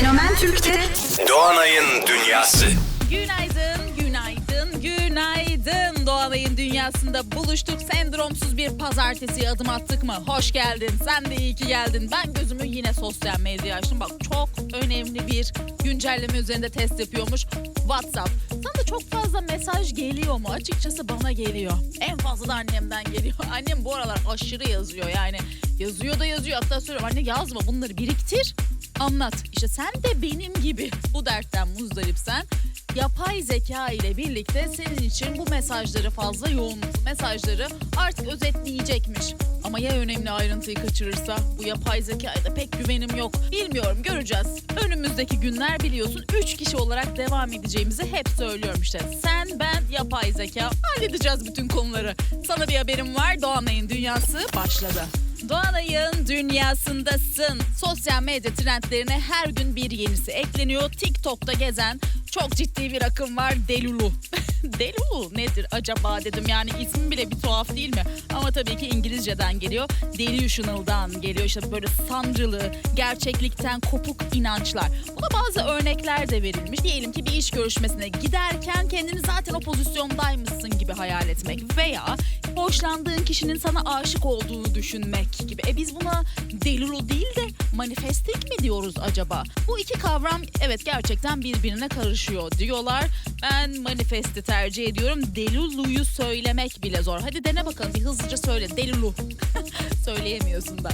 Fenomen Türk'te Doğanay'ın Dünyası. Günaydın, günaydın, günaydın. Doğanay'ın dünyasında buluştuk. Sendromsuz bir pazartesiye adım attık mı? Hoş geldin. Sen de iyi ki geldin. Ben gözümü yine sosyal medyaya açtım. Bak çok önemli bir güncelleme üzerinde test yapıyormuş. WhatsApp. Sana da çok fazla mesaj geliyor mu? Açıkçası bana geliyor. En fazla da annemden geliyor. Annem bu aralar aşırı yazıyor yani. Yazıyor da yazıyor. Hatta söylüyorum anne yazma bunları biriktir. Anlat. İşte sen de benim gibi bu dertten muzdaripsen yapay zeka ile birlikte senin için bu mesajları fazla yoğunluklu mesajları artık özetleyecekmiş. Ama ya önemli ayrıntıyı kaçırırsa? Bu yapay zekaya da pek güvenim yok. Bilmiyorum göreceğiz. Önümüzdeki günler biliyorsun 3 kişi olarak devam edeceğimizi hep söylüyorum işte. Sen, ben, yapay zeka halledeceğiz bütün konuları. Sana bir haberim var. Doğanay'ın dünyası başladı. Doğanay'ın dünyasındasın. Sosyal medya trendlerine her gün bir yenisi ekleniyor. TikTok'ta gezen çok ciddi bir akım var Delulu. Delulu nedir acaba dedim yani ismi bile bir tuhaf değil mi? Ama tabii ki İngilizceden geliyor. Delusional'dan geliyor işte böyle sanrılı, gerçeklikten kopuk inançlar. Buna bazı örnekler de verilmiş. Diyelim ki bir iş görüşmesine giderken kendini zaten o pozisyondaymışsın gibi hayal etmek veya hoşlandığın kişinin sana aşık olduğunu düşünmek gibi. E biz buna delulu değil de manifestik mi diyoruz acaba? Bu iki kavram evet gerçekten birbirine karışıyor diyorlar. Ben manifesti tercih ediyorum. Delulu'yu söylemek bile zor. Hadi dene bakalım bir hızlıca söyle. Delulu. Söyleyemiyorsun da.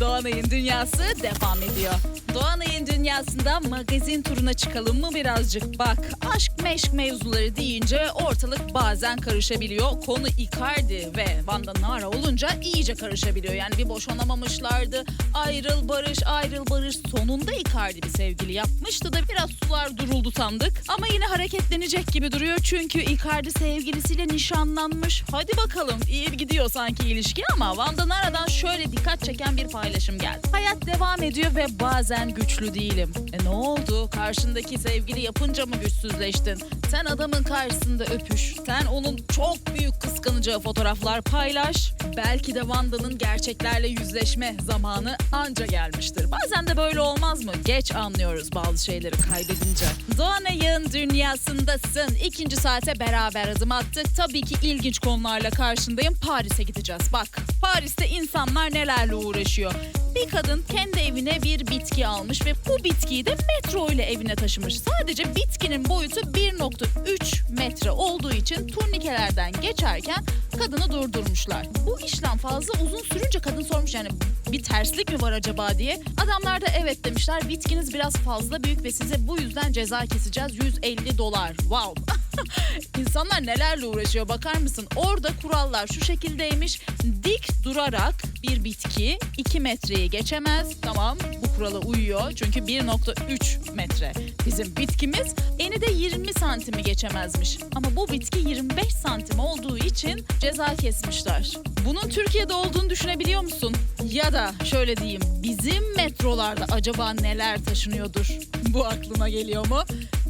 Doğanay'ın dünyası devam ediyor. Doğanay'ın dünyasında magazin turuna çıkalım mı birazcık? Bak aşk meşk mevzuları deyince ortalık bazen karışabiliyor. Konu Icardi ve Vanda Nara olunca iyice karışabiliyor. Yani bir boşanamamışlardı. Ayrıl barış ayrıl barış. Sonunda Icardi bir sevgili yapmıştı da biraz sular duruldu sandık. Ama yine hareketlenecek gibi duruyor. Çünkü Icardi sevgilisiyle nişanlanmış. Hadi bakalım iyi gidiyor sanki ilişki ama Vanda Nara'dan şöyle dikkat çeken bir paylaşım geldi. Hayat devam ediyor ve bazen güçlü değilim. E ne oldu? Karşındaki sevgili yapınca mı güçsüzleştin? Sen adamın karşısında öpüş. Sen onun çok büyük kıskanacağı fotoğraflar paylaş. Belki de Vanda'nın gerçeklerle yüzleşme zamanı anca gelmiştir. Bazen de böyle olmaz mı? Geç anlıyoruz bazı şeyleri kaybedince. Doğanay'ın dünyasındasın. İkinci saate beraber adım attık. Tabii ki ilginç konularla karşındayım. Paris'e gideceğiz. Bak Paris'te insanlar nelerle uğraşıyor. Bir kadın kendi evine bir bitki almış ve bu bitkiyi de metro ile evine taşımış. Sadece bitkinin boyutu 1.3 metre olduğu için turnikelerden geçerken kadını durdurmuşlar. Bu işlem fazla uzun sürünce kadın sormuş yani bir terslik mi var acaba diye. Adamlar da evet demişler bitkiniz biraz fazla büyük ve size bu yüzden ceza keseceğiz 150 dolar. Wow. İnsanlar nelerle uğraşıyor bakar mısın? Orada kurallar şu şekildeymiş. Dik durarak bir bitki 2 metreyi geçemez. Tamam bu kurala uyuyor. Çünkü 1.3 metre bizim bitkimiz. Eni de 20 santimi geçemezmiş. Ama bu bitki 25 santim olduğu için ceza kesmişler. Bunun Türkiye'de olduğunu düşünebiliyor musun? Ya da şöyle diyeyim bizim metrolarda acaba neler taşınıyordur? Bu aklıma geliyor mu?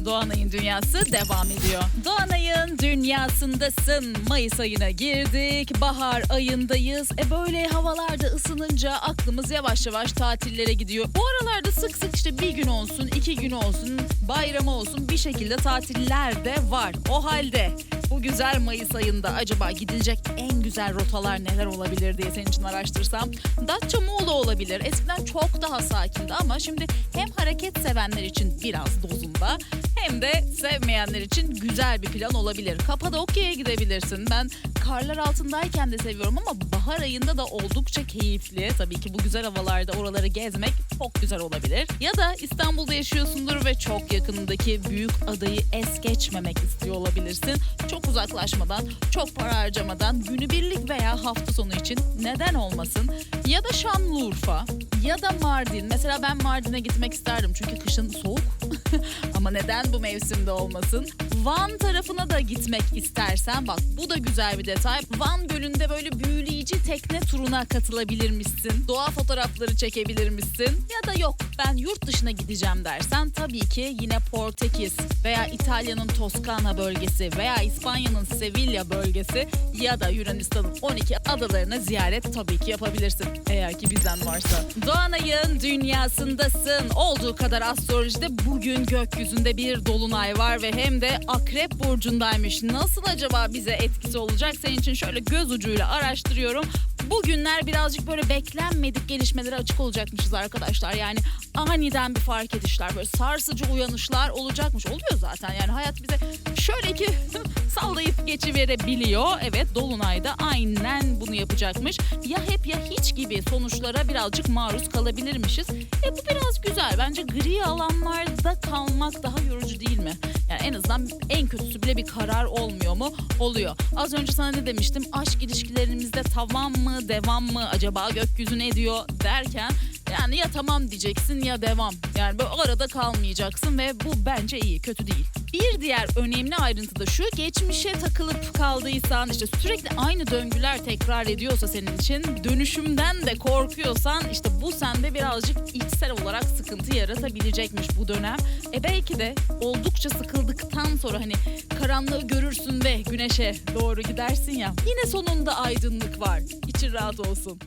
Doğanay'ın dünyası devam ediyor. Doğanay'ın dünyasındasın. Mayıs ayına girdik. Bahar ayındayız. E böyle havalarda ısınınca aklımız yavaş yavaş tatillere gidiyor. Bu aralarda sık sık işte bir gün olsun, iki gün olsun, bayramı olsun bir şekilde tatiller de var. O halde bu güzel Mayıs ayında acaba gidilecek en güzel rotalar neler olabilir diye senin için araştırsam. Datça Muğla olabilir. Eskiden çok daha sakindi ama şimdi hem hareket sevenler için biraz dozunda hem de sevmeyenler için güzel bir plan olabilir. Kapadokya'ya gidebilirsin. Ben karlar altındayken de seviyorum ama bahar ayında da oldukça keyifli. Tabii ki bu güzel havalarda oraları gezmek çok güzel olabilir. Ya da İstanbul'da yaşıyorsundur ve çok yakınındaki büyük adayı es geçmemek istiyor olabilirsin. Çok uzaklaşmadan, çok para harcamadan günübirlik veya hafta sonu için neden olmasın? Ya da Şanlıurfa ya da Mardin. Mesela ben Mardin'e gitmek isterdim çünkü kışın soğuk. Ama neden bu mevsimde olmasın? Van tarafına da gitmek istersen bak bu da güzel bir detay. Van Gölü'nde böyle büyüleyici tekne turuna katılabilir misin? Doğa fotoğrafları çekebilir misin? Ya da yok ben yurt dışına gideceğim dersen tabii ki yine Portekiz veya İtalya'nın Toskana bölgesi veya İspanya'nın Sevilla bölgesi ya da Yunanistan'ın 12 adalarını ziyaret tabii ki yapabilirsin. Eğer ki bizden varsa. Doğanay'ın dünyasındasın. Olduğu kadar astrolojide bugün gökyüzünde bir dolunay var ve hem de Akrep Burcu'ndaymış. Nasıl acaba bize etkisi olacak? Senin için şöyle göz ucuyla araştırıyorum. Bugünler birazcık böyle beklenmedik gelişmelere açık olacakmışız arkadaşlar. Yani aniden bir fark edişler, böyle sarsıcı uyanışlar olacakmış. Oluyor zaten yani hayat bize şöyle ki sallayıp geçiverebiliyor. Evet Dolunay'da aynen bunu yapacakmış. Ya hep ya hiç gibi sonuçlara birazcık maruz kalabilirmişiz. E bu biraz güzel. Bence gri alanlarda kalmak daha yorucu değil mi? Yani en azından en kötüsü bile bir karar olmuyor mu? Oluyor. Az önce sana ne demiştim? Aşk ilişkilerimizde tavan devam mı? Acaba gökyüzü ne diyor derken yani ya tamam diyeceksin ya devam. Yani böyle arada kalmayacaksın ve bu bence iyi, kötü değil. Bir diğer önemli ayrıntı da şu, geçmişe takılıp kaldıysan, işte sürekli aynı döngüler tekrar ediyorsa senin için, dönüşümden de korkuyorsan işte bu sende birazcık içsel olarak sıkıntı yaratabilecekmiş bu dönem. E belki de oldukça sıkıldıktan sonra hani karanlığı görürsün ve güneşe doğru gidersin ya. Yine sonunda aydınlık var. İçin rahat olsun.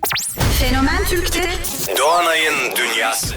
Fenomen Türk'te Doğanay'ın dünyası.